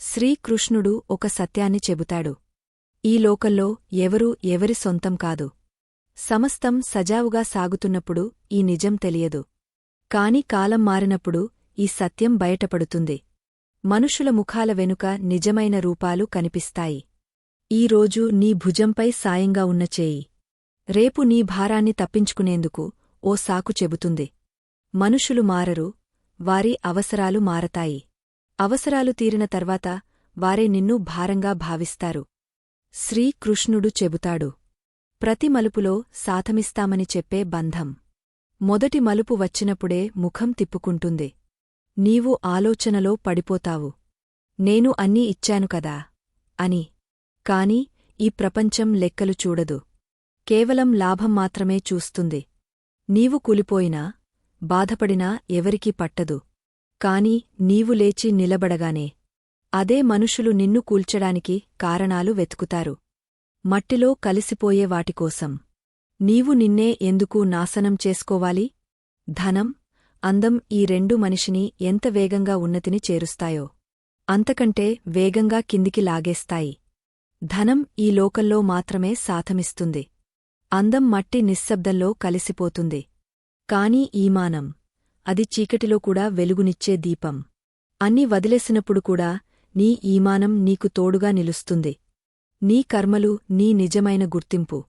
శ్రీకృష్ణుడు ఒక సత్యాన్ని చెబుతాడు. ఈ లోకంలో ఎవరూ ఎవరి సొంతం కాదు. సమస్తం సజావుగా సాగుతున్నప్పుడు ఈ నిజం తెలియదు. కాని కాలం మారినప్పుడు ఈ సత్యం బయటపడుతుంది. మనుషుల ముఖాల వెనుక నిజమైన రూపాలు కనిపిస్తాయి. ఈరోజు నీ భుజంపై సాయంగా ఉన్న చేయి. రేపు నీ భారాన్ని తప్పించుకునేందుకు ఓ సాకు చెబుతుంది. మనుషులు మారరు వారి అవసరాలు మారతాయి. అవసరాలు తీరిన తర్వాత వారే నిన్ను భారంగా భావిస్తారు. శ్రీకృష్ణుడు చెబుతాడు ప్రతి మలుపులో సాధమిస్తామని చెప్పే బంధం. మొదటి మలుపు వచ్చినప్పుడే ముఖం తిప్పుకుంటుంది. నీవు ఆలోచనలో పడిపోతావు. నేను అన్నీ ఇచ్చాను కదా అని. కాని ఈ ప్రపంచం లెక్కలు చూడదు. కేవలం లాభం మాత్రమే చూస్తుంది. నీవు కూలిపోయినా బాధపడినా ఎవరికీ పట్టదు. కాని నీవు లేచి నిలబడగానే. అదే మనుషులు నిన్ను కూల్చడానికి కారణాలు వెతుకుతారు. మట్టిలో కలిసిపోయే వాటికోసం నీవు నిన్నే ఎందుకు నాశనం చేసుకోవాలి? ధనం అందం ఈ రెండు మనిషిని ఎంత వేగంగా ఉన్నతిని చేరుస్తాయో. అంతకంటే వేగంగా కిందికి లాగేస్తాయి. ధనం ఈ లోకల్లో మాత్రమే సాథమిస్తుంది. అందం మట్టి నిశ్శబ్దంలో కలిసిపోతుంది. కాని ఈమానం అది చీకటిలో కూడా వెలుగునిచ్చే దీపం. అన్ని వదిలేసినప్పుడు కూడా నీ ఈమానం నీకు తోడుగా నిలుస్తుంది. నీ కర్మలు నీ నిజమైన గుర్తింపు.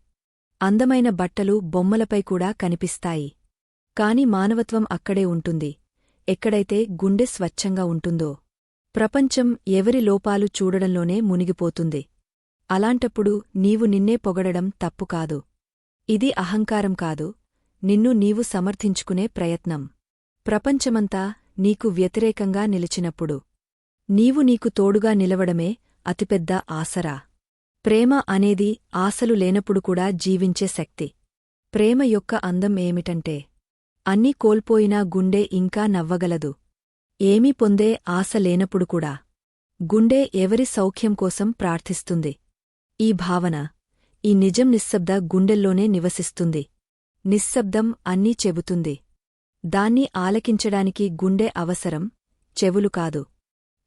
అందమైన బట్టలు బొమ్మలపై కూడా కనిపిస్తాయి. కాని మానవత్వం అక్కడే ఉంటుంది. ఎక్కడైతే గుండె స్వచ్ఛంగా ఉంటుందో. ప్రపంచం ఎవరి లోపాలు చూడడంలోనే మునిగిపోతుంది. అలాంటప్పుడు నీవు నిన్నే పొగడడం తప్పు కాదు. ఇది అహంకారం కాదు. నిన్ను నీవు సమర్థించుకునే ప్రయత్నం. ప్రపంచమంతా నీకు వ్యతిరేకంగా నిలిచినప్పుడు నీవు నీకు తోడుగా నిలవడమే అతిపెద్ద ఆసరా. ప్రేమ అనేది ఆశలు లేనప్పుడు కూడా జీవించే శక్తి. ప్రేమ యొక్క అందం ఏమిటంటే అన్నీ కోల్పోయినా గుండె ఇంకా నవ్వగలదు. ఏమీ పొందే ఆశ లేనప్పుడు కూడా గుండె ఎవరి సౌఖ్యం కోసం ప్రార్థిస్తుంది. ఈ భావన ఈ నిజం నిశ్శబ్ద గుండెల్లోనే నివసిస్తుంది. నిశ్శబ్దం అన్నీ చెబుతుంది. దాన్ని ఆలకించడానికి గుండె అవసరం చెవులు కాదు.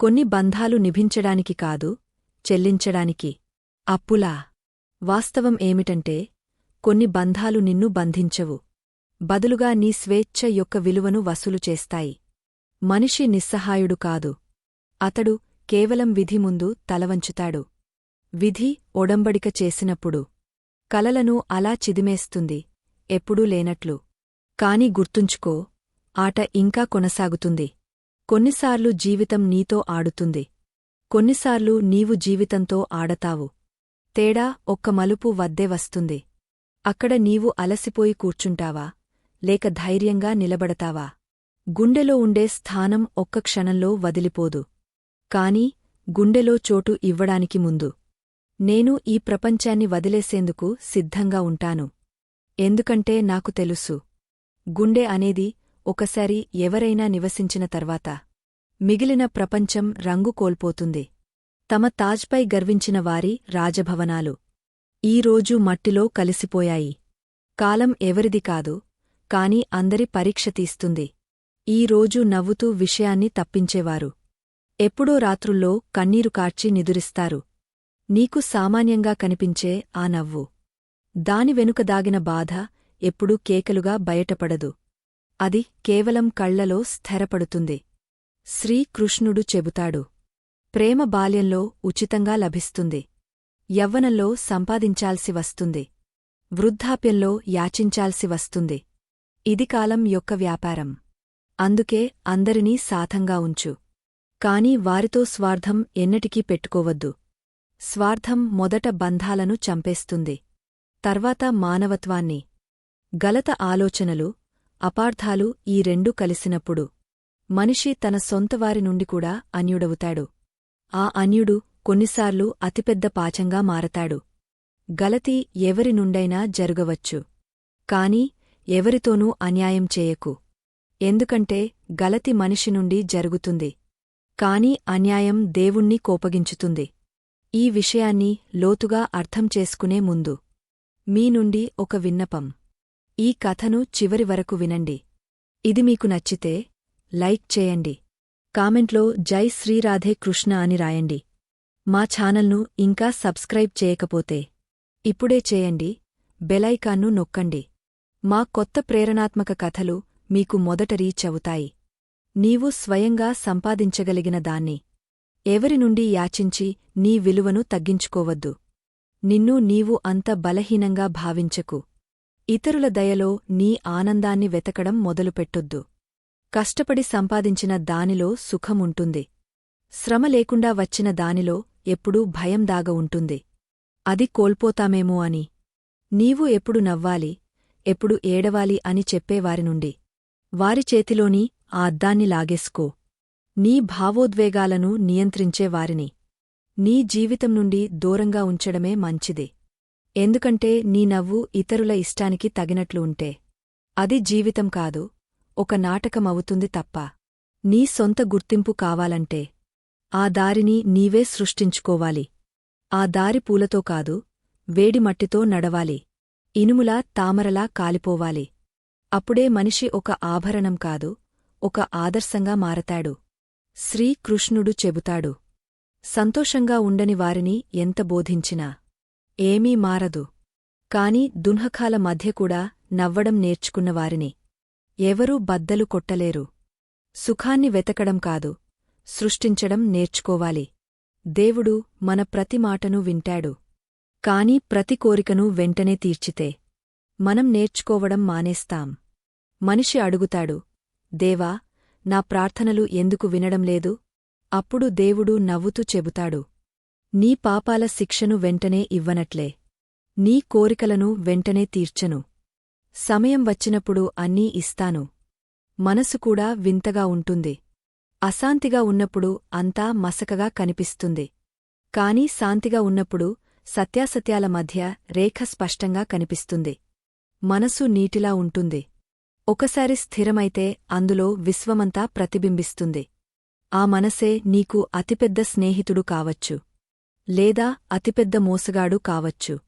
కొన్ని బంధాలు నిభించడానికి కాదు చెల్లించడానికి. అప్పులా. వాస్తవం ఏమిటంటే కొన్ని బంధాలు నిన్ను బంధించవు. బదులుగా నీ స్వేచ్ఛ యొక్క విలువను వసూలు చేస్తాయి. మనిషి నిస్సహాయుడు కాదు. అతడు కేవలం విధి ముందు తలవంచుతాడు. విధి ఒడంబడిక చేసినప్పుడు. కలలను అలా చిదిమేస్తుంది. ఎప్పుడూ లేనట్లు. కాని గుర్తుంచుకో ఆట ఇంకా కొనసాగుతుంది. కొన్నిసార్లు జీవితం నీతో ఆడుతుంది. కొన్నిసార్లు నీవు జీవితంతో ఆడతావు. తేడా ఒక్క మలుపు వద్దే వస్తుంది. అక్కడ నీవు అలసిపోయి కూర్చుంటావా? లేక ధైర్యంగా నిలబడతావా? గుండెలో ఉండే స్థానం ఒక్క క్షణంలో వదిలిపోదు. కాని గుండెలో చోటు ఇవ్వడానికి ముందు. నేను ఈ ప్రపంచాన్ని వదిలేసేందుకు సిద్ధంగా ఉంటాను. ఎందుకంటే నాకు తెలుసు. గుండె అనేది ఒకసారి ఎవరైనా నివసించిన తర్వాత మిగిలిన ప్రపంచం రంగు కోల్పోతుంది. తమ తాజ్పై గర్వించిన వారి రాజభవనాలు ఈరోజు మట్టిలో కలిసిపోయాయి. కాలం ఎవరిది కాదు కాని అందరి పరీక్ష తీస్తుంది. ఈరోజు నవ్వుతూ విషయాన్ని తప్పించేవారు. ఎప్పుడో రాత్రుల్లో కన్నీరు కార్చి నిదురిస్తారు. నీకు సామాన్యంగా కనిపించే ఆ నవ్వు. దాని వెనుక దాగిన బాధ ఎప్పుడూ కేకలుగా బయటపడదు. అది కేవలం కళ్ళలో స్థిరపడుతుంది. శ్రీకృష్ణుడు చెబుతాడు. ప్రేమ బాల్యంలో ఉచితంగా లభిస్తుంది. యవ్వనంలో సంపాదించాల్సి వస్తుంది. వృద్ధాప్యంలో యాచించాల్సి వస్తుంది. ఇది కాలం యొక్క వ్యాపారం. అందుకే అందరినీ సాథంగా ఉంచు. కాని వారితో స్వార్థం ఎన్నటికీ పెట్టుకోవద్దు. స్వార్థం మొదట బంధాలను చంపేస్తుంది. తర్వాత మానవత్వాన్ని. గలత ఆలోచనలు అపార్థాలు ఈ రెండూ కలిసినప్పుడు మనిషి తన సొంతవారి నుండి కూడా అన్యుడవుతాడు. ఆ అన్యుడు కొన్నిసార్లు అతిపెద్ద పాచంగా మారతాడు. గలతి ఎవరి నుండైనా జరుగవచ్చు. కాని ఎవరితోనూ అన్యాయం చేయకు. ఎందుకంటే గలతి మనిషి నుండి జరుగుతుంది. కాని అన్యాయం దేవుణ్ణి కోపగించుతుంది. ఈ విషయాన్ని లోతుగా అర్థం చేసుకునే ముందు మీ నుండి ఒక విన్నపం. ఈ కథను చివరి వరకు వినండి. ఇది మీకు నచ్చితే లైక్ చేయండి. కామెంట్లో జై శ్రీరాధే కృష్ణ అని రాయండి. మా ఛానల్ను ఇంకా సబ్స్క్రైబ్ చేయకపోతే ఇప్పుడే చేయండి బెలైకాన్ను నొక్కండి. మా కొత్త ప్రేరణాత్మక కథలు మీకు మొదట రీచ్ అవుతాయి. నీవు స్వయంగా సంపాదించగలిగిన దాన్ని. ఎవరి నుండి యాచించి నీ విలువను తగ్గించుకోవద్దు. నిన్ను నీవు అంత బలహీనంగా భావించకు. ఇతరుల దయలో నీ ఆనందాన్ని వెతకడం మొదలుపెట్టొద్దు. కష్టపడి సంపాదించిన దానిలో సుఖముంటుంది. శ్రమ లేకుండా వచ్చిన దానిలో ఎప్పుడూ భయం దాగ ఉంటుంది. అది కోల్పోతామేమో అని. నీవు ఎప్పుడు నవ్వాలి ఎప్పుడు ఏడవాలి అని చెప్పేవారి నుండి. వారి చేతిలోని ఆ అద్దాన్ని లాగేసుకో. నీ భావోద్వేగాలను నియంత్రించే వారిని. నీ జీవితం నుండి దూరంగా ఉంచడమే మంచిది. ఎందుకంటే నీ నవ్వు ఇతరుల ఇష్టానికి తగినట్లు ఉంటే. అది జీవితం కాదు ఒక నాటకమవుతుంది తప్ప. నీ సొంత గుర్తింపు కావాలంటే. ఆ దారిని నీవే సృష్టించుకోవాలి. ఆ దారి పూలతో కాదు వేడి మట్టితో నడవాలి. ఇనుములా తామరలా కాలిపోవాలి. అప్పుడే మనిషి ఒక ఆభరణం కాదు ఒక ఆదర్శంగా మారతాడు. శ్రీకృష్ణుడు చెబుతాడు. సంతోషంగా ఉండని వారిని ఎంత బోధించినా. ఏమీ మారదు. కాని దున్హకాల మధ్య కూడా నవ్వడం నేర్చుకున్నవారిని ఎవరూ బద్దలు కొట్టలేరు. సుఖాన్ని వెతకడం కాదు సృష్టించడం నేర్చుకోవాలి. దేవుడు మన ప్రతి మాటను వింటాడు. కాని ప్రతి కోరికను వెంటనే తీర్చితే. మనం నేర్చుకోవడం మానేస్తాం. మనిషి అడుగుతాడు దేవా నా ప్రార్థనలు ఎందుకు వినడం లేదు? అప్పుడు దేవుడు నవ్వుతూ చెబుతాడు. నీ పాపాల శిక్షను వెంటనే ఇవ్వనట్లే. నీ కోరికలను వెంటనే తీర్చను. సమయం వచ్చినప్పుడు అన్నీ ఇస్తాను. మనసు కూడా వింతగా ఉంటుంది. అశాంతిగా ఉన్నప్పుడు అంతా మసకగా కనిపిస్తుంది. కాని శాంతిగా ఉన్నప్పుడు సత్యాసత్యాల మధ్య రేఖ స్పష్టంగా కనిపిస్తుంది. మనసు నీటిలా ఉంటుంది. ఒకసారి స్థిరమైతే అందులో విశ్వమంతా ప్రతిబింబిస్తుంది. ఆ మనసే నీకు అతిపెద్ద స్నేహితుడు కావచ్చు. లేదా అతిపెద్ద మోసగాడు కావచ్చు.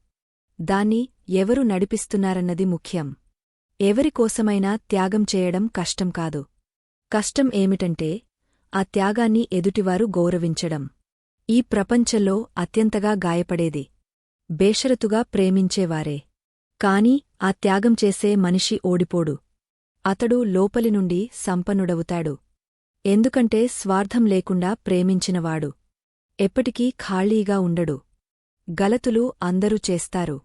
దాన్ని ఎవరు నడిపిస్తున్నారన్నది ముఖ్యం. ఎవరికోసమైనా త్యాగం చేయడం కష్టం కాదు. కష్టం ఏమిటంటే ఆ త్యాగాన్ని ఎదుటివారు గౌరవించడం. ఈ ప్రపంచంలో అత్యంతగా గాయపడేది. బేషరతుగా ప్రేమించేవారే. కాని ఆ త్యాగం చేసే మనిషి ఓడిపోడు. అతడు లోపలి నుండి సంపన్నుడవుతాడు. ఎందుకంటే స్వార్థం లేకుండా ప్రేమించినవాడు. ఎప్పటికీ ఖాళీగా ఉండడు. గలతులు అందరూ చేస్తారు.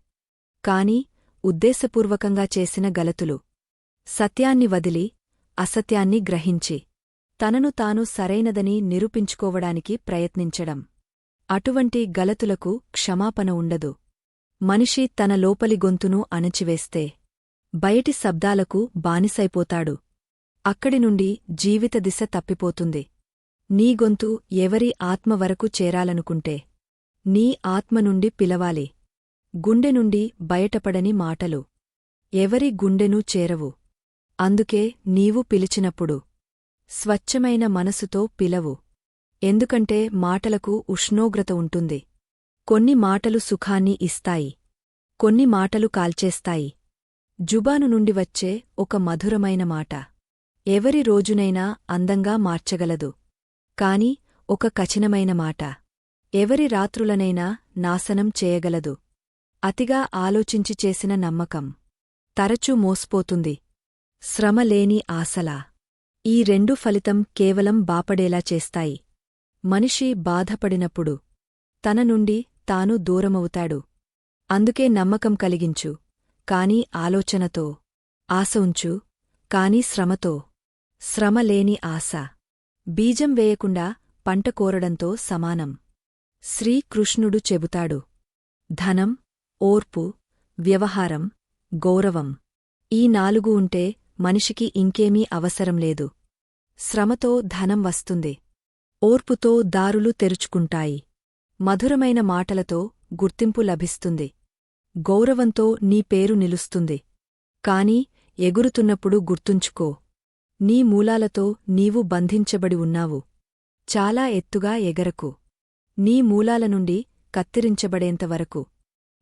కాని ఉద్దేశపూర్వకంగా చేసిన గలతులు. సత్యాన్ని వదిలి అసత్యాన్ని గ్రహించి తనను తాను సరైనదని నిరూపించుకోవడానికి ప్రయత్నించడం. అటువంటి గలతులకు క్షమాపణ ఉండదు. మనిషి తన లోపలి గొంతును అణచివేస్తే బయటి శబ్దాలకు బానిసైపోతాడు. అక్కడి నుండి జీవిత దిశ తప్పిపోతుంది. నీ గొంతు ఎవరి ఆత్మ వరకు చేరాలనుకుంటే నీ ఆత్మ నుండి పిలవాలి. గుండె నుండి బయటపడని మాటలు ఎవరి గుండెనూ చేరవు. అందుకే నీవు పిలిచినప్పుడు స్వచ్ఛమైన మనసుతో పిలవు. ఎందుకంటే మాటలకు ఉష్ణోగ్రత ఉంటుంది. కొన్ని మాటలు సుఖాన్ని ఇస్తాయి. కొన్ని మాటలు కాల్చేస్తాయి. జుబాను నుండి వచ్చే ఒక మధురమైన మాట ఎవరి రోజునైనా అందంగా మార్చగలదు. కాని ఒక కఠినమైన మాట. ఎవరి రాత్రులనైనా నాశనం చేయగలదు. అతిగా ఆలోచించి చేసిన నమ్మకం. తరచూ మోస్పోతుంది. శ్రమలేని ఆశలా. ఈ రెండు ఫలితం కేవలం బాపడేలా చేస్తాయి. మనిషి బాధపడినప్పుడు. తన నుండి తాను దూరమవుతాడు. అందుకే నమ్మకం కలిగించు. కాని ఆలోచనతో. ఆశ ఉంచు. కాని శ్రమతో. శ్రమలేని ఆశ. బీజం వేయకుండా పంట కోరడంతో సమానం. శ్రీకృష్ణుడు చెబుతాడు ధనం ఓర్పు వ్యవహారం గౌరవం. ఈ నాలుగు ఉంటే మనిషికి ఇంకేమీ అవసరం లేదు. శ్రమతో ధనం వస్తుంది. ఓర్పుతో దారులు తెరుచుకుంటాయి. మధురమైన మాటలతో గుర్తింపు లభిస్తుంది. గౌరవంతో నీ పేరు నిలుస్తుంది. కాని ఎగురుతున్నప్పుడు గుర్తుంచుకో. నీ మూలాలతో నీవు బంధించబడి ఉన్నావు. చాలా ఎత్తుగా ఎగరకు. నీ మూలాల నుండి కత్తిరించబడేంతవరకు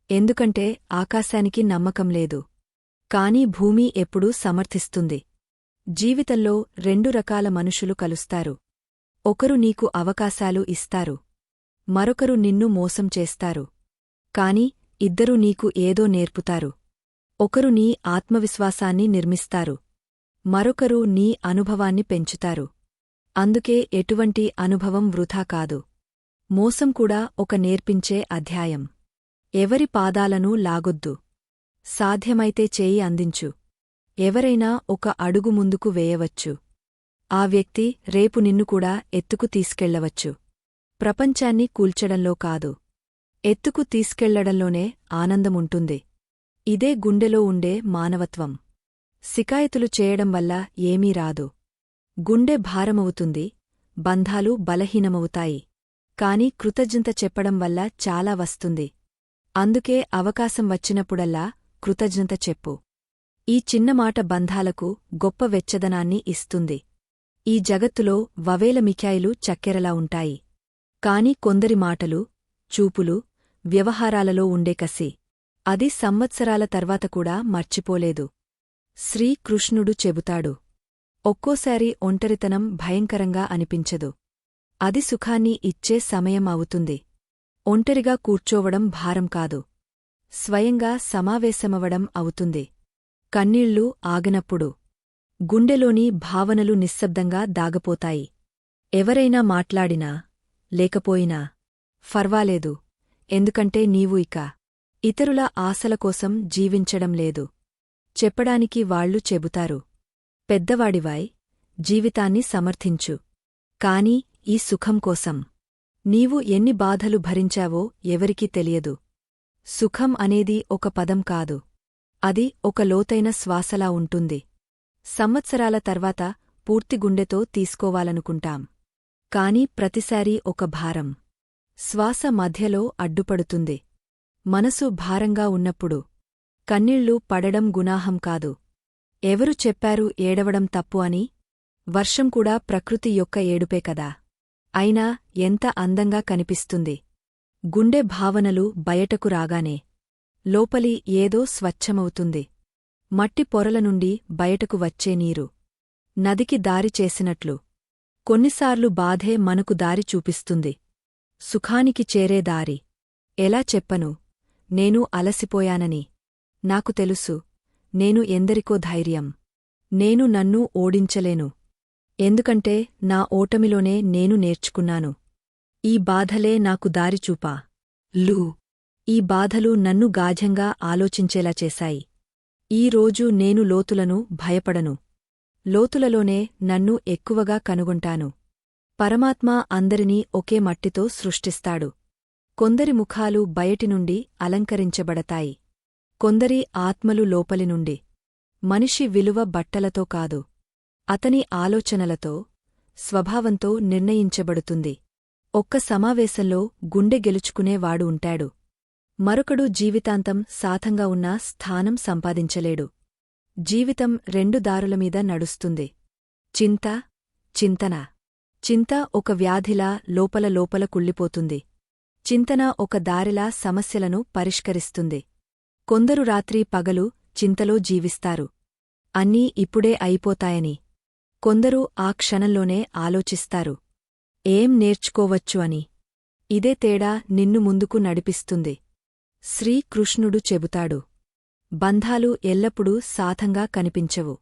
ఎందుకంటే ఆకాశానికి నమ్మకం లేదు. కాని భూమి ఎప్పుడూ సమర్థిస్తుంది. జీవితంలో రెండు రకాల మనుషులు కలుస్తారు. ఒకరు నీకు అవకాశాలు ఇస్తారు. మరొకరు నిన్ను మోసం చేస్తారు. కాని ఇద్దరూ నీకు ఏదో నేర్పుతారు. ఒకరు నీ ఆత్మవిశ్వాసాన్ని నిర్మిస్తారు. మరొకరు నీ అనుభవాన్ని పెంచుతారు. అందుకే ఎటువంటి అనుభవం వృథా కాదు. మోసం కూడా ఒక నేర్పించే అధ్యాయం. ఎవరి పాదాలను లాగొద్దు. సాధ్యమైతే చేయి అందించు. ఎవరైనా ఒక అడుగు ముందుకు వేయవచ్చు. ఆ వ్యక్తి రేపు నిన్ను కూడా ఎత్తుకు తీసుకెళ్ళవచ్చు. ప్రపంచాన్ని కూల్చడంలో కాదు. ఎత్తుకు తీసుకెళ్ళడంలోనే ఆనందముంటుంది. ఇదే గుండెలో ఉండే మానవత్వం. శికాయతులు చేయడం వల్ల ఏమీ రాదు. గుండె భారమవుతుంది బంధాలు బలహీనమవుతాయి. కాని కృతజ్ఞత చెప్పడం వల్ల చాలా వస్తుంది. అందుకే అవకాశం వచ్చినప్పుడల్లా కృతజ్ఞత చెప్పు. ఈ చిన్నమాట బంధాలకు గొప్ప వెచ్చదనాన్ని ఇస్తుంది. ఈ జగత్తులో వవేల మిఖాయిలు చక్కెరలా ఉంటాయి. కాని కొందరి మాటలు చూపులు వ్యవహారాలలో ఉండే కసి. అది సంవత్సరాల తర్వాత కూడా మర్చిపోలేదు. శ్రీకృష్ణుడు చెబుతాడు. ఒక్కోసారి ఒంటరితనం భయంకరంగా అనిపించదు. అది సుఖాన్ని ఇచ్చే సమయం అవుతుంది ఒంటరిగా కూర్చోవడం భారం కాదు. స్వయంగా సమావేశమవడం అవుతుంది. కన్నీళ్ళు ఆగనప్పుడు గుండెలోని భావనలు నిశ్శబ్దంగా దాగపోతాయి. ఎవరైనా మాట్లాడినా లేకపోయినా ఫర్వాలేదు. ఎందుకంటే నీవు ఇక ఇతరుల ఆశల కోసం జీవించడం లేదు. చెప్పడానికి వాళ్ళు చెబుతారు. పెద్దవాడివాయ్ జీవితాన్ని సమర్థించు. కాని ఈ సుఖం కోసం. నీవు ఎన్ని బాధలు భరించావో ఎవరికీ తెలియదు. సుఖం అనేది ఒక పదం కాదు. అది ఒక లోతైన శ్వాసలా ఉంటుంది. సంవత్సరాల తర్వాత పూర్తి గుండెతో తీసుకోవాలనుకుంటాం. కాని ప్రతిసారీ ఒక భారం. శ్వాస మధ్యలో అడ్డుపడుతుంది. మనసు భారంగా ఉన్నప్పుడు. కన్నీళ్ళు పడడం గునాహం కాదు. ఎవరు చెప్పారు ఏడవడం తప్పు అని? వర్షం కూడా ప్రకృతి యొక్క ఏడుపే కదా. అయినా ఎంత అందంగా కనిపిస్తుంది. గుండె భావనలు బయటకు రాగానే లోపలి ఏదో స్వచ్ఛమవుతుంది. మట్టి పొరల నుండి బయటకు వచ్చే నీరు. నదికి దారి చేసినట్లు. కొన్నిసార్లు బాధే మనకు దారి చూపిస్తుంది. సుఖానికి చేరే దారి. ఎలా చెప్పను? నేను అలసిపోయానని. నాకు తెలుసు. నేను ఎందరికో ధైర్యం. నేను నన్ను ఓడించలేను. ఎందుకంటే నా ఓటమిలోనే నేను నేర్చుకున్నాను. ఈ బాధలే నాకు దారిచూపా. లూ! ఈ బాధలు నన్ను గాఢంగా ఆలోచించేలా చేశాయి. ఈ రోజు నేను లోతులను భయపడను. లోతులలోనే నన్ను ఎక్కువగా కనుగొంటాను. పరమాత్మ అందరినీ ఒకే మట్టితో సృష్టిస్తాడు. కొందరి ముఖాలు బయటినుండి అలంకరించబడతాయి. కొందరి ఆత్మలు లోపలి నుండి మనిషి విలువ బట్టలతో కాదు అతని ఆలోచనలతో స్వభావంతో నిర్ణయించబడుతుంది. ఒక్క సమావేశంలో గుండె గెలుచుకునేవాడు ఉంటాడు. మరొకడు జీవితాంతం సాథంగా ఉన్నా స్థానం సంపాదించలేడు. జీవితం రెండు దారులమీద నడుస్తుంది. చింత చింతన. చింత ఒక వ్యాధిలా లోపల లోపల కుళ్ళిపోతుంది. చింతన ఒక దారిలా సమస్యలను పరిష్కరిస్తుంది. కొందరు రాత్రి పగలు చింతలో జీవిస్తారు. అన్నీ ఇప్పుడే అయిపోతాయని. కొందరు ఆ క్షణంలోనే ఆలోచిస్తారు. ఏం నేర్చుకోవచ్చు అని. ఇదే తేడా నిన్ను ముందుకు నడిపిస్తుంది. శ్రీకృష్ణుడు చెబుతాడు. బంధాలు ఎల్లప్పుడూ సాధంగా కనిపించవు.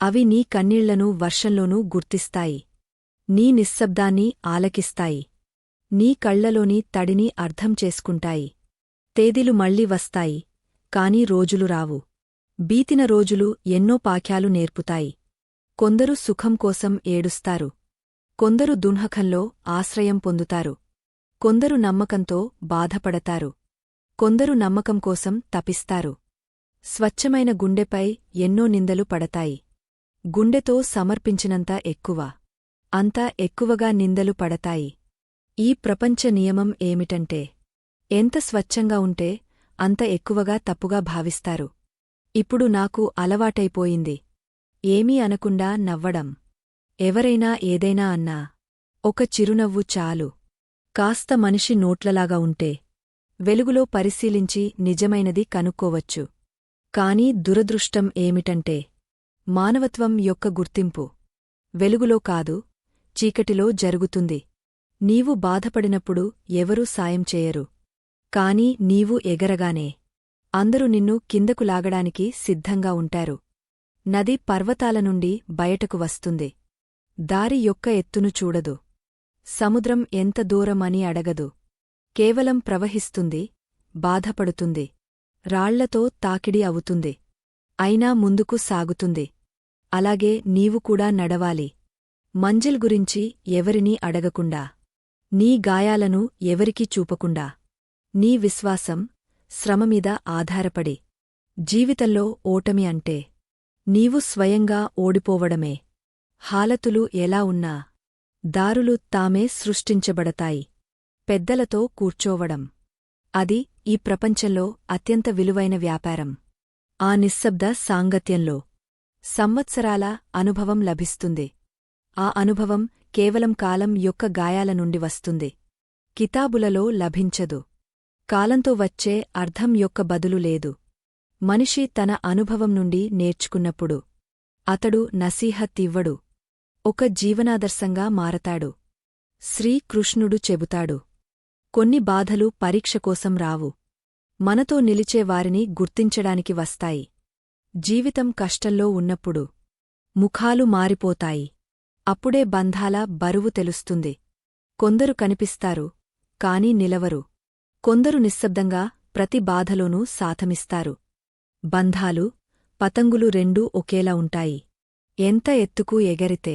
అవి నీ కన్నీళ్ళను వర్షంలోనూ గుర్తిస్తాయి. నీ నిశ్శబ్దాన్ని ఆలకిస్తాయి. నీ కళ్ళలోని తడిని అర్థం చేసుకుంటాయి. తేదీలు మళ్ళీ వస్తాయి. కాని రోజులు రావు. బీతిన రోజులు ఎన్నో పాఖ్యాలు నేర్పుతాయి. కొందరు సుఖం కోసం ఏడుస్తారు. కొందరు దున్హకంలో ఆశ్రయం పొందుతారు. కొందరు నమ్మకంతో బాధపడతారు. కొందరు నమ్మకం కోసం తపిస్తారు. స్వచ్ఛమైన గుండెపై ఎన్నో నిందలు పడతాయి. గుండెతో సమర్పించినంత ఎక్కువ. అంతా ఎక్కువగా నిందలు పడతాయి. ఈ ప్రపంచ నియమం ఏమిటంటే ఎంత స్వచ్ఛంగా ఉంటే అంత ఎక్కువగా తప్పుగా భావిస్తారు. ఇప్పుడు నాకు అలవాటైపోయింది. ఏమీ అనకుండా నవ్వడం. ఎవరైనా ఏదైనా అన్నా ఒక చిరునవ్వు చాలు. కాస్త మనిషి నోట్లలాగా ఉంటే వెలుగులో పరిశీలించి నిజమైనది కనుక్కోవచ్చు. కాని దురదృష్టం ఏమిటంటే మానవత్వం యొక్క గుర్తింపు. వెలుగులో కాదు చీకటిలో జరుగుతుంది. నీవు బాధపడినప్పుడు ఎవరూ సాయం చేయరు. కాని నీవు ఎగరగానే. అందరూ నిన్ను కిందకు లాగడానికి సిద్ధంగా ఉంటారు. నది పర్వతాల నుండి బయటకు వస్తుంది. దారి యొక్క ఎత్తును చూడదు. సముద్రం ఎంత దూరమని అడగదు. కేవలం ప్రవహిస్తుంది బాధపడుతుంది. రాళ్ళతో తాకిడి అవుతుంది. అయినా ముందుకు సాగుతుంది. అలాగే నీవు కూడా నడవాలి. మంజిల్ గురించి ఎవరినీ అడగకుండా. నీ గాయాలను ఎవరికీ చూపకుండా. నీ విశ్వాసం శ్రమమీద ఆధారపడి. జీవితంలో ఓటమి అంటే నీవు స్వయంగా ఓడిపోవడమే. హాలతులు ఎలా ఉన్నా దారులు తామే సృష్టించబడతాయి. పెద్దలతో కూర్చోవడం. అది ఈ ప్రపంచంలో అత్యంత విలువైన వ్యాపారం. ఆ నిశ్శబ్ద సాంగత్యంలో సంవత్సరాల అనుభవం లభిస్తుంది. ఆ అనుభవం కేవలం కాలం యొక్క గాయాల నుండి వస్తుంది. కితాబులలో లభించదు. కాలంతో వచ్చే అర్థం యొక్క బదులు లేదు. మనిషి తన అనుభవం నుండి నేర్చుకున్నప్పుడు అతడు నసీహత్తివ్వడు ఒక జీవనాదర్శంగా మారతాడు. శ్రీకృష్ణుడు చెబుతాడు. కొన్ని బాధలు పరీక్ష కోసం రావు. మనతో నిలిచేవారిని గుర్తించడానికి వస్తాయి. జీవితం కష్టంలో ఉన్నప్పుడు ముఖాలు మారిపోతాయి. అప్పుడే బంధాల బరువు తెలుస్తుంది. కొందరు కనిపిస్తారు కాని నిలవరు. కొందరు నిశ్శబ్దంగా ప్రతి బాధలోనూ సాథమిస్తారు. బంధాలు పతంగులు రెండూ ఒకేలా ఉంటాయి. ఎంత ఎత్తుకు ఎగరితే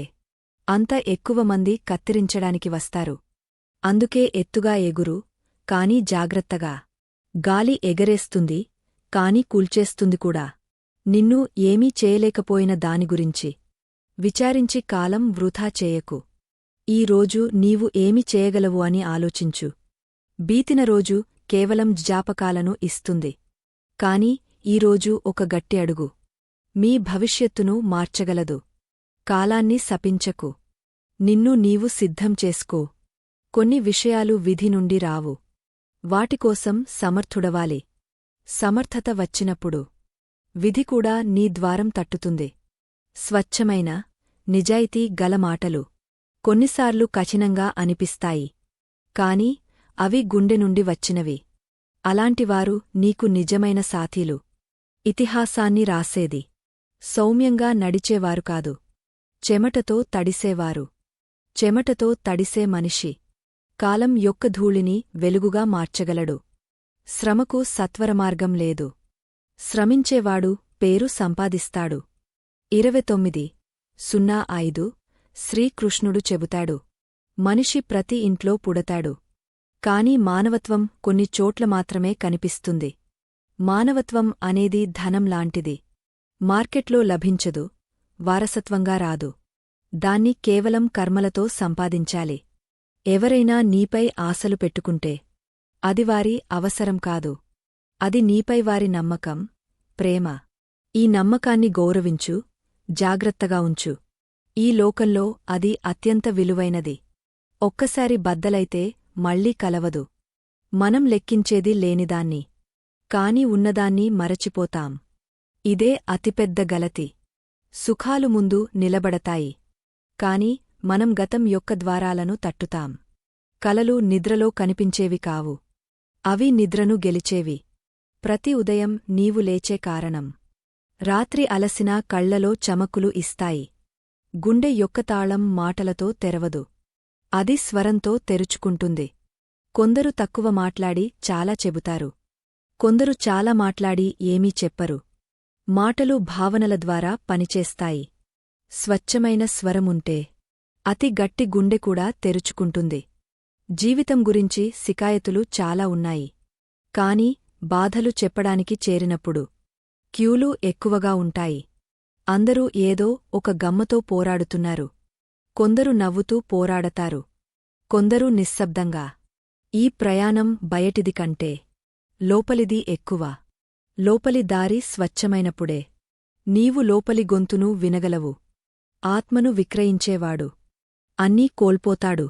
అంత ఎక్కువ మంది కత్తిరించడానికి వస్తారు. అందుకే ఎత్తుగా ఎగురు కాని జాగ్రత్తగా. గాలి ఎగరేస్తుంది కాని కూల్చేస్తుంది కూడా. నిన్ను ఏమీ చేయలేకపోయిన దాని గురించి. విచారించి కాలం వృథా చేయకు. ఈ రోజు నీవు ఏమి చేయగలవు అని ఆలోచించు. బీతిన రోజు కేవలం జ్ఞాపకాలను ఇస్తుంది. కాని ఈరోజు ఒక గట్టి అడుగు. మీ భవిష్యత్తును మార్చగలదు. కాలాన్ని సపించకు నిన్ను నీవు సిద్ధం చేసుకో. కొన్ని విషయాలు విధి నుండి రావు. వాటికోసం సమర్థుడవాలి. సమర్థత వచ్చినప్పుడు. విధి కూడా నీ ద్వారం తట్టుతుంది. స్వచ్ఛమైన నిజాయితీ గల మాటలు. కొన్నిసార్లు కఠినంగా అనిపిస్తాయి. కాని అవి గుండె నుండి వచ్చినవి. అలాంటివారు నీకు నిజమైన సాథీలు. ఇతిహాసాన్ని రాసేది. సౌమ్యంగా నడిచేవారు కాదు. చెమటతో తడిసేవారు. చెమటతో తడిసే మనిషి. కాలం యొక్క ధూళిని వెలుగుగా మార్చగలడు. శ్రమకు సత్వరమార్గం లేదు. శ్రమించేవాడు పేరు సంపాదిస్తాడు. ఇరవై తొమ్మిది. సున్నా ఐదు. శ్రీకృష్ణుడు చెబుతాడు. మనిషి ప్రతి ఇంట్లో పుడతాడు. కాని మానవత్వం కొన్ని చోట్ల మాత్రమే కనిపిస్తుంది. మానవత్వం అనేది ధనం లాంటిది. మార్కెట్లో లభించదు వారసత్వంగా రాదు. దాన్ని కేవలం కర్మలతో సంపాదించాలి. ఎవరైనా నీపై ఆశలు పెట్టుకుంటే అది వారి అవసరం కాదు. అది నీపై వారి నమ్మకం ప్రేమ. ఈ నమ్మకాన్ని గౌరవించు జాగ్రత్తగా ఉంచు. ఈ లోకంలో అది అత్యంత విలువైనది. ఒక్కసారి బద్దలైతే మళ్ళీ కలవదు. మనం లెక్కించేది లేనిదాన్ని. కాని ఉన్నదాన్ని మరచిపోతాం. ఇదే అతిపెద్ద గలతి. సుఖాలు ముందు నిలబడతాయి. కాని మనం గతం యొక్క ద్వారాలను తట్టుతాం. కలలు నిద్రలో కనిపించేవి కావు. అవి నిద్రను గెలిచేవి. ప్రతి ఉదయం నీవు లేచే కారణం. రాత్రి అలసినా కళ్ళలో చమకులు ఇస్తాయి. గుండె యొక్క తాళం మాటలతో తెరవదు. అది స్వరంతో తెరుచుకుంటుంది. కొందరు తక్కువ మాట్లాడి చాలా చెబుతారు. కొందరు చాలా మాట్లాడి ఏమీ చెప్పరు. మాటలు భావనల ద్వారా పనిచేస్తాయి. స్వచ్ఛమైన స్వరముంటే అతి గట్టి గుండె కూడా తెరుచుకుంటుంది. జీవితం గురించి శికాయతులు చాలా ఉన్నాయి. కాని బాధలు చెప్పడానికి చేరినప్పుడు క్యూలు ఎక్కువగా ఉంటాయి. అందరూ ఏదో ఒక గమ్మతో పోరాడుతున్నారు. కొందరు నవ్వుతూ పోరాడతారు. కొందరు నిశ్శబ్దంగా ఈ ప్రయాణం బయటిది కంటే లోపలిది ఎక్కువ. లోపలి దారి స్వచ్ఛమైనప్పుడే. నీవు లోపలి గొంతును వినగలవు. ఆత్మను విక్రయించేవాడు. అన్నీ కోల్పోతాడు.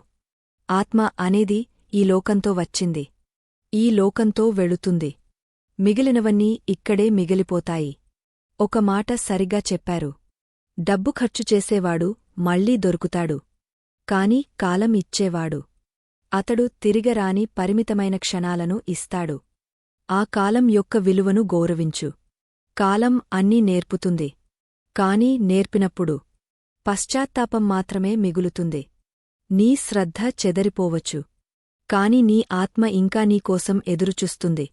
ఆత్మ అనేది ఈ లోకంతో వచ్చింది. ఈ లోకంతో వెళుతుంది. మిగిలినవన్నీ ఇక్కడే మిగిలిపోతాయి. ఒక మాట సరిగా చెప్పారు. డబ్బు ఖర్చు చేసేవాడు మళ్ళీ దొరుకుతాడు. కాని కాలం ఇచ్చేవాడు. అతడు తిరిగరాని పరిమితమైన క్షణాలను ఇస్తాడు. ఆ కాలం యొక్క విలువను గౌరవించు. కాలం అన్నీ నేర్పుతుంది. కాని నేర్పినప్పుడు. పశ్చాత్తాపం మాత్రమే మిగులుతుంది. నీ శ్రద్ధ చెదరిపోవచ్చు. కాని నీ ఆత్మ ఇంకా నీకోసం ఎదురుచూస్తుంది.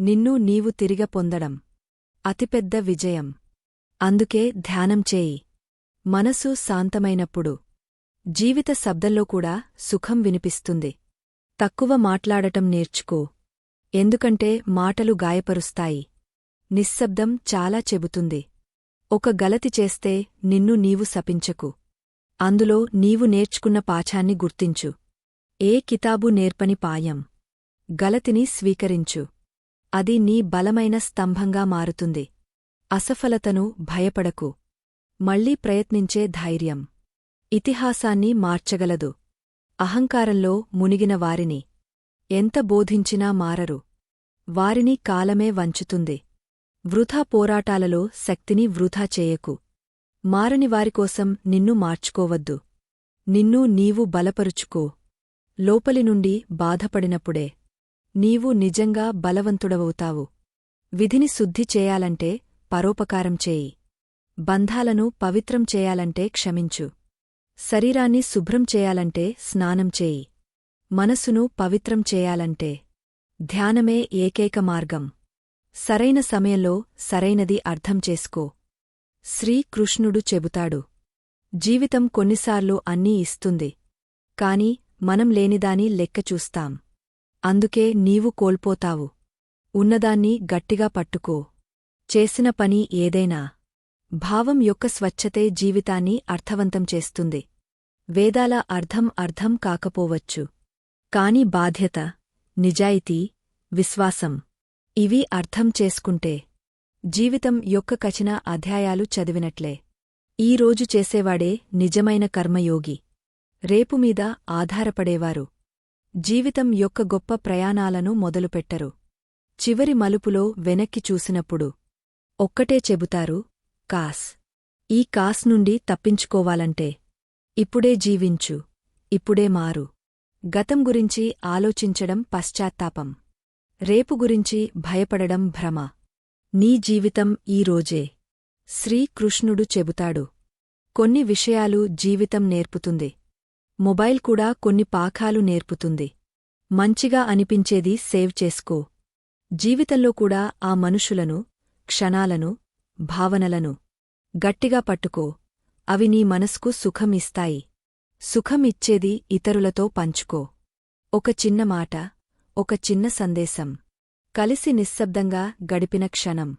నిన్ను నీవు తిరిగ పొందడం. అతిపెద్ద విజయం. అందుకే ధ్యానం చేయి. మనసు శాంతమైనప్పుడు జీవిత శబ్దంలో కూడా సుఖం వినిపిస్తుంది. తక్కువ మాట్లాడటం నేర్చుకో. ఎందుకంటే మాటలు గాయపరుస్తాయి. నిశ్శబ్దం చాలా చెబుతుంది. ఒక గలతి చేస్తే నిన్ను నీవు శపించకు. అందులో నీవు నేర్చుకున్న పాఠాన్ని గుర్తించు. ఏ కితాబు నేర్పని పాయం? గలతిని స్వీకరించు. అది నీ బలమైన స్తంభంగా మారుతుంది. అసఫలతను భయపడకు. మళ్ళీ ప్రయత్నించే ధైర్యం. ఇతిహాసాన్ని మార్చగలదు. అహంకారంలో మునిగిన వారిని. ఎంత బోధించినా మారరు. వారిని కాలమే వంచుతుంది. వృథా పోరాటాలలో శక్తిని వృథా చేయకు. మారని వారికోసం నిన్ను మార్చుకోవద్దు. నిన్ను నీవు బలపరుచుకో. లోపలి నుండి బాధపడినప్పుడే. నీవు నిజంగా బలవంతుడవవుతావు విధిని శుద్ధి చేయాలంటే పరోపకారం చేయి. బంధాలను పవిత్రం చేయాలంటే క్షమించు. శరీరాన్ని శుభ్రం చేయాలంటే స్నానం చేయి. మనసును పవిత్రం చేయాలంటే ధ్యానమే ఏకైక మార్గం. సరైన సమయంలో సరైనది అర్థం చేసుకో. శ్రీకృష్ణుడు చెబుతాడు. జీవితం కొన్నిసార్లు అన్నీ ఇస్తుంది. కాని మనం లేనిదాని లెక్క చూస్తాం. అందుకే నీవు కోల్పోతావు. ఉన్నదాన్ని గట్టిగా పట్టుకో. చేసిన పని ఏదైనా భావం యొక్క స్వచ్ఛతే జీవితాన్ని అర్థవంతం చేస్తుంది. వేదాల అర్థం అర్థం కాకపోవచ్చు. కాని బాధ్యత నిజాయితీ విశ్వాసం ఇవి అర్థం చేసుకుంటే జీవితం యొక్క కచిన అధ్యాయాలు చదివినట్లే. ఈ రోజు చేసేవాడే నిజమైన కర్మయోగి. రేపుమీద ఆధారపడేవారు. జీవితం యొక్క గొప్ప ప్రయాణాలను మొదలుపెట్టరు. చివరి మలుపులో వెనక్కి చూసినప్పుడు ఒక్కటే చెబుతారు కాస్. ఈ కాస్ నుండి తప్పించుకోవాలంటే ఇప్పుడే జీవించు ఇప్పుడే మారు. గతం గురించి ఆలోచించడం పశ్చాత్తాపం. రేపు గురించి భయపడడం భ్రమ. నీ జీవితం ఈరోజే శ్రీకృష్ణుడు చెబుతాడు. కొన్ని విషయాలు జీవితం నేర్పుతుంది. మొబైల్ కూడా కొన్ని పాఖాలు నేర్పుతుంది. మంచిగా అనిపించేది సేవ్ చేసుకో. జీవితంలో కూడా ఆ మనుషులను క్షణాలను భావనలను గట్టిగా పట్టుకో. అవి నీ మనస్కు సుఖం ఇస్తాయి సుఖం ఇచ్చేది ఇతరులతో పంచుకో. ఒక చిన్న మాట ఒక చిన్న సందేశం. కలిసి నిశ్శబ్దంగా గడిపిన క్షణం.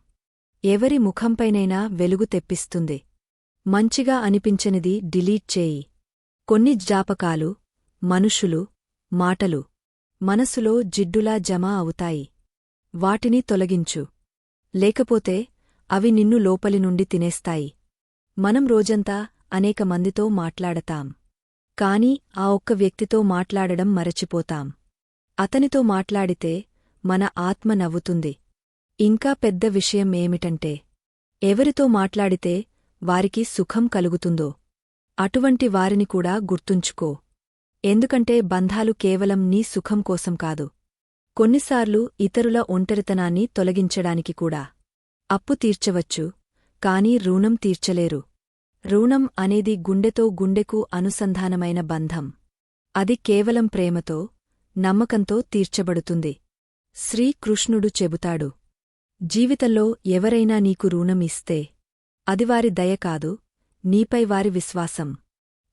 ఎవరి ముఖంపైనైనా వెలుగు తెప్పిస్తుంది. మంచిగా అనిపించనిది డిలీట్ చేయి. కొన్ని జ్ఞాపకాలు మనుషులు మాటలు మనసులో జిడ్డులా జమ అవుతాయి. వాటిని తొలగించు. లేకపోతే అవి నిన్ను లోపలి నుండి తినేస్తాయి. మనం రోజంతా అనేక మందితో మాట్లాడతాం. కాని ఆ ఒక్క వ్యక్తితో మాట్లాడడం మరచిపోతాం. అతనితో మాట్లాడితే మన ఆత్మ నవ్వుతుంది. ఇంకా పెద్ద విషయం ఏమిటంటే ఎవరితో మాట్లాడితే వారికి సుఖం కలుగుతుందో అటువంటి వారిని కూడా గుర్తుంచుకో. ఎందుకంటే బంధాలు కేవలం నీ సుఖం కోసం కాదు. కొన్నిసార్లు ఇతరుల ఒంటరితనాన్ని తొలగించడానికి కూడా. అప్పు తీర్చవచ్చు కాని రుణం తీర్చలేరు. రుణం అనేది గుండెతో గుండెకు అనుసంధానమైన బంధం. అది కేవలం ప్రేమతో నమ్మకంతో తీర్చబడుతుంది. శ్రీకృష్ణుడు చెబుతాడు జీవితంలో ఎవరైనా నీకు రుణం ఇస్తే అది వారి దయ కాదు నీపై వారి విశ్వాసం.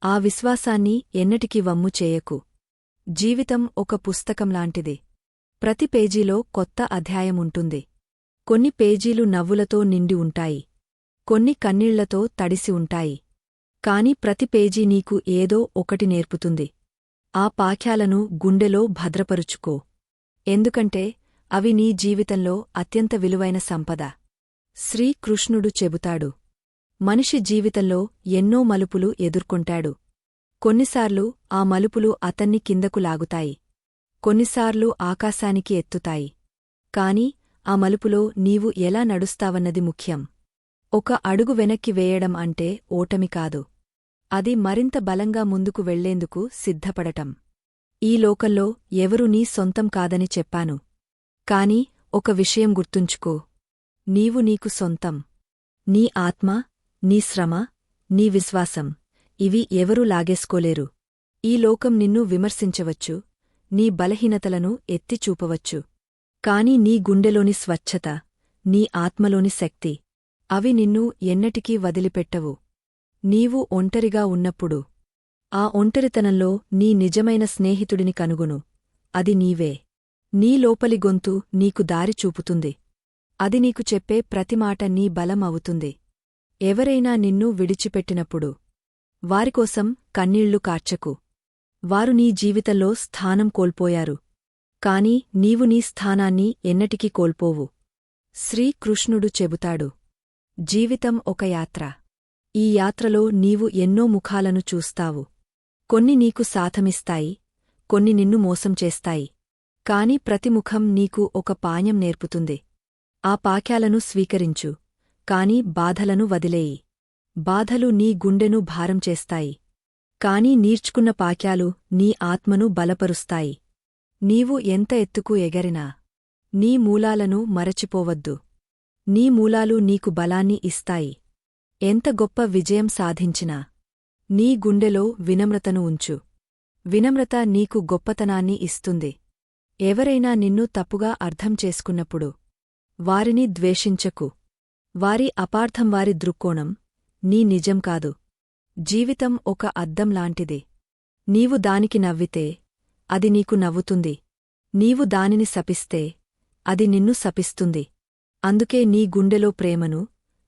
ఆ విశ్వాసాన్ని ఎన్నటికీ వమ్ము చేయకు. జీవితం ఒక పుస్తకంలాంటిది. ప్రతి పేజీలో కొత్త అధ్యాయముంటుంది కొన్ని పేజీలు నవ్వులతో నిండి ఉంటాయి. కొన్ని కన్నీళ్ళతో తడిసి ఉంటాయి. కాని ప్రతి పేజీ నీకు ఏదో ఒకటి నేర్పుతుంది. ఆ పాఖ్యాలను గుండెలో భద్రపరుచుకో. ఎందుకంటే అవి నీ జీవితంలో అత్యంత విలువైన సంపద. శ్రీకృష్ణుడు చెబుతాడు. మనిషి జీవితంలో ఎన్నో మలుపులు ఎదుర్కొంటాడు. కొన్నిసార్లు ఆ మలుపులు అతన్ని కిందకు లాగుతాయి. కొన్నిసార్లు ఆకాశానికి ఎత్తుతాయి. కాని ఆ మలుపులో నీవు ఎలా నడుస్తావన్నది ముఖ్యం. ఒక అడుగు వెనక్కి వేయడం అంటే ఓటమి కాదు. అది మరింత బలంగా ముందుకు వెళ్ళేందుకు సిద్ధపడటం. ఈ లోకంలో ఎవరూ నీ సొంతం కాదని చెప్పాను. కాని ఒక విషయం గుర్తుంచుకో. నీవు నీకు సొంతం. నీ ఆత్మ నీ శ్రమ నీ విశ్వాసం ఇవి ఎవరూ లాగేసుకోలేరు. ఈ లోకం నిన్ను విమర్శించవచ్చు. నీ బలహీనతలను ఎత్తిచూపవచ్చు కాని నీ గుండెలోని స్వచ్ఛత నీ ఆత్మలోని శక్తి అవి నిన్ను ఎన్నటికీ వదిలిపెట్టవు. నీవు ఒంటరిగా ఉన్నప్పుడు ఆ ఒంటరితనంలో నీ నిజమైన స్నేహితుడిని కనుగొను. అది నీవే. నీ లోపలి గొంతు నీకు దారి చూపుతుంది. అది నీకు చెప్పే ప్రతిమాట నీ బలం అవుతుంది. ఎవరైనా నిన్ను విడిచిపెట్టినప్పుడు వారికోసం కన్నీళ్ళు కార్చకు. వారు నీ జీవితంలో స్థానం కోల్పోయారు. కాని నీవు నీ స్థానాన్ని ఎన్నటికీ కోల్పోవు. శ్రీకృష్ణుడు చెబుతాడు జీవితం ఒక యాత్ర. ఈ యాత్రలో నీవు ఎన్నో ముఖాలను చూస్తావు. కొన్ని నీకు సాథమిస్తాయి కొన్ని నిన్ను మోసం చేస్తాయి. కాని ప్రతి ముఖం నీకు ఒక పాణ్యం నేర్పుతుంది. ఆ పాక్యాలను స్వీకరించు కాని బాధలను వదిలేయి. బాధలు నీ గుండెను భారం చేస్తాయి. కాని నీర్చుకున్న పాక్యాలు నీ ఆత్మను బలపరుస్తాయి. నీవు ఎంత ఎత్తుకు ఎగరినా నీ మూలాలను మరచిపోవద్దు. నీ మూలాలు నీకు బలాన్ని ఇస్తాయి. ఎంత గొప్ప విజయం సాధించినా నీ గుండెలో వినమ్రతను ఉంచు. వినమ్రత నీకు గొప్పతనాన్ని ఇస్తుంది. ఎవరైనా నిన్ను తప్పుగా అర్థం చేసుకున్నప్పుడు వారిని ద్వేషించకు. వారి అపార్థం వారి దృక్కోణం నీ నిజం కాదు. జీవితం ఒక అద్దం లాంటిది. నీవు దానికి నవ్వితే అది నీకు నవ్వుతుంది. నీవు దానిని శపిస్తే అది నిన్ను శపిస్తుంది. అందుకే నీ గుండెలో ప్రేమను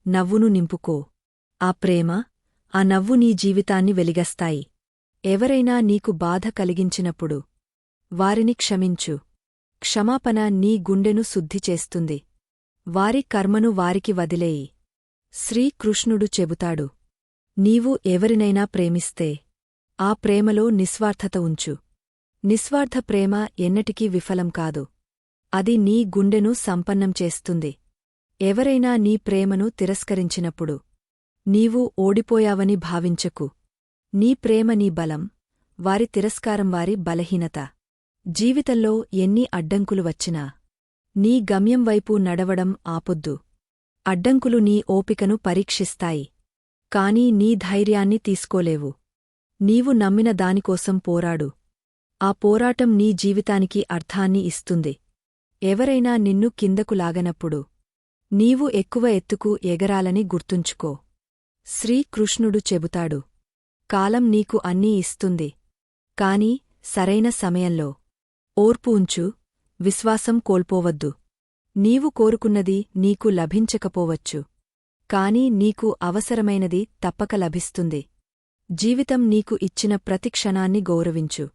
నవ్వును నింపుకో. ఆ ప్రేమ ఆ నవ్వు నీ జీవితాన్ని వెలిగస్తాయి. ఎవరైనా నీకు బాధ కలిగించినప్పుడు వారిని క్షమించు. క్షమాపణ నీ గుండెను శుద్ధి చేస్తుంది. వారి కర్మను వారికి వదిలేయి. శ్రీకృష్ణుడు చెబుతాడు నీవు ఎవరినైనా ప్రేమిస్తే ఆ ప్రేమలో నిస్వార్థత ఉంచు. నిస్వార్థ ప్రేమ ఎన్నటికీ విఫలం కాదు. అది నీ గుండెను సంపన్నం చేస్తుంది. ఎవరైనా నీ ప్రేమను తిరస్కరించినప్పుడు నీవు ఓడిపోయావని భావించకు. నీ ప్రేమ నీ బలం వారి తిరస్కారం వారి బలహీనత. జీవితంలో ఎన్ని అడ్డంకులు వచ్చినా నీ గమ్యం వైపు నడవడం ఆపొద్దు. అడ్డంకులు నీ ఓపికను పరీక్షిస్తాయి. కాని నీ ధైర్యాన్ని తీసుకోలేవు. నీవు నమ్మిన దానికోసం పోరాడు. ఆ పోరాటం నీ జీవితానికి అర్థాన్ని ఇస్తుంది. ఎవరైనా నిన్ను కిందకు లాగనప్పుడు నీవు ఎక్కువ ఎత్తుకు ఎగరాలని గుర్తుంచుకో. శ్రీకృష్ణుడు చెబుతాడు కాలం నీకు అన్నీ ఇస్తుంది. కాని సరైన సమయంలో ఓర్పు ఉంచు విశ్వాసం కోల్పోవద్దు. నీవు కోరుకున్నది నీకు లభించకపోవచ్చు. కాని నీకు అవసరమైనది తప్పక లభిస్తుంది. జీవితం నీకు ఇచ్చిన ప్రతి క్షణాన్ని గౌరవించు.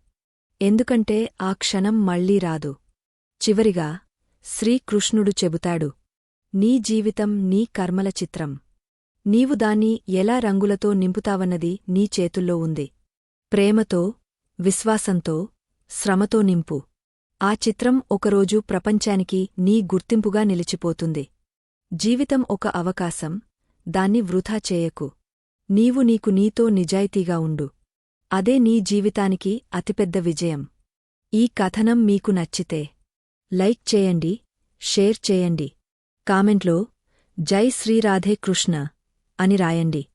ఎందుకంటే ఆ క్షణం మళ్ళీ రాదు. చివరిగా శ్రీకృష్ణుడు చెబుతాడు నీ జీవితం నీ కర్మల చిత్రం. నీవు దాన్ని ఎలా రంగులతో నింపుతావన్నది నీ చేతుల్లో ఉంది. ప్రేమతో విశ్వాసంతో శ్రమతో నింపు. ఆ చిత్రం ఒకరోజు ప్రపంచానికి నీ గుర్తింపుగా నిలిచిపోతుంది. జీవితం ఒక అవకాశం దాన్ని వృధా చేయకు. నీవు నీకు నీతో నిజాయితీగా ఉండు. అదే నీ జీవితానికి అతిపెద్ద విజయం. ఈ కథనం మీకు నచ్చితే లైక్ చేయండి షేర్ చేయండి. కామెంట్లో జై శ్రీరాధే కృష్ణ అని రాయండి.